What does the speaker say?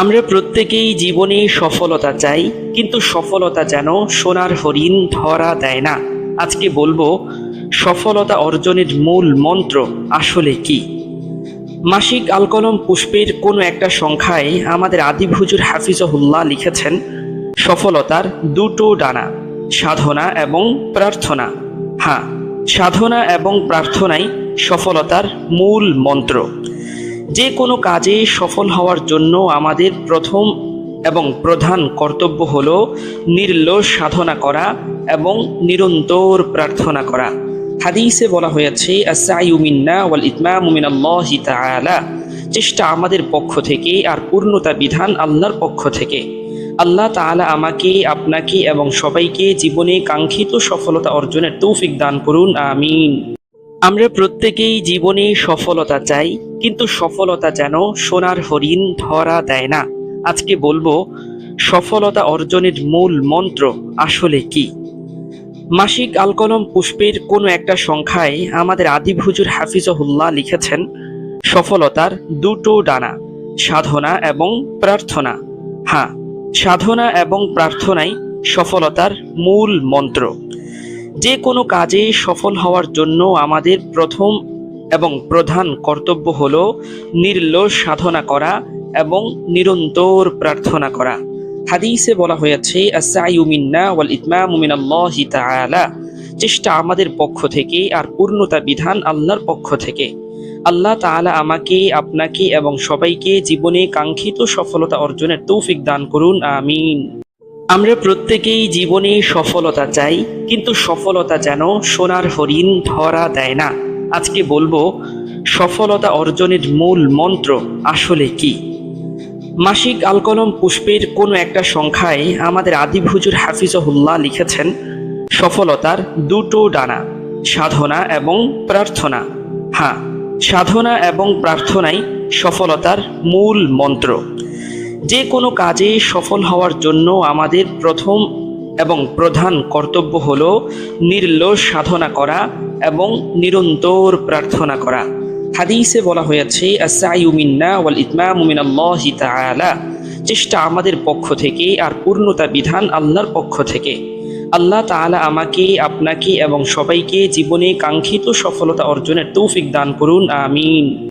আমরা প্রত্যেকেই জীবনে সফলতা চাই, কিন্তু সফলতা যেন সোনার হরিণ ধরা দেয় না। আজকে বলব, সফলতা অর্জনের মূল মন্ত্র আসলে কি? মাসিক আলকলম পুষ্পের কোনো একটা সংখ্যায় আমাদের আদিভুজুর হাফিজহুল্লাহ লিখেছেন, সফলতার দুটো ডানা, সাধনা এবং প্রার্থনা। হ্যাঁ সাধনা এবং প্রার্থনাই সফলতার মূল মন্ত্র। যে কোনো কাজে সফল হওয়ার জন্য আমাদের প্রথম এবং প্রধান কর্তব্য হল নির্লোষ সাধনা করা এবং নিরন্তর প্রার্থনা করা। হাদিসে বলা হয়েছে ওয়াল চেষ্টা আমাদের পক্ষ থেকে আর পূর্ণতা বিধান আল্লাহর পক্ষ থেকে। আল্লাহ তাআলা আমাকে, আপনাকে এবং সবাইকে জীবনে কাঙ্ক্ষিত সফলতা অর্জনের তৌফিক দান করুন। আমিন। আমরা প্রত্যেকেই জীবনে সফলতা চাই, কিন্তু সফলতা যেন সোনার হরিণ ধরা দেয় না। আজকে বলব, সফলতা অর্জনের মূল মন্ত্র আসলে কি? মাসিক আলকলম পুষ্পের কোনো একটা সংখ্যায় আমাদের আদিভুজুর হাফিজহুল্লাহ লিখেছেন, সফলতার দুটো ডানা, সাধনা এবং প্রার্থনা। হ্যাঁ সাধনা এবং প্রার্থনাই সফলতার মূল মন্ত্র। যে কোনো কাজে সফল হওয়ার জন্য আমাদের প্রথম এবং প্রধান কর্তব্য হল নির্লোষ সাধনা করা এবং নিরন্তর প্রার্থনা করা। হাদিসে বলা হয়েছে চেষ্টা আমাদের পক্ষ থেকে আর পূর্ণতা বিধান আল্লাহর পক্ষ থেকে। আল্লাহ তাআলা আমাকে, আপনাকে এবং সবাইকে জীবনে কাঙ্ক্ষিত সফলতা অর্জনের তৌফিক দান করুন, আমিন। আমরা প্রত্যেকেই জীবনে সফলতা চাই, কিন্তু সফলতা যেন সোনার হরিণ ধরা দেয় না। আজকে বলব, সফলতা অর্জনের মূল মন্ত্র আসলে কি? মাসিক আলকলম পুষ্পের কোনো একটা সংখ্যায় আমাদের আদিভুজুর হাফিজহুল্লাহ লিখেছেন, সফলতার দুটো ডানা, সাধনা এবং প্রার্থনা। হ্যাঁ সাধনা এবং প্রার্থনাই সফলতার মূল মন্ত্র। যে কোনো কাজে সফল হওয়ার জন্য আমাদের প্রথম এবং প্রধান কর্তব্য হল নির্লোষ সাধনা করা এবং নিরন্তর প্রার্থনা করা। হাদিসে বলা হয়েছে চেষ্টা আমাদের পক্ষ থেকে আর পূর্ণতা বিধান আল্লাহর পক্ষ থেকে। আল্লাহ তাআলা আমাকে, আপনাকে এবং সবাইকে জীবনে কাঙ্ক্ষিত সফলতা অর্জনের তৌফিক দান করুন, আমিন।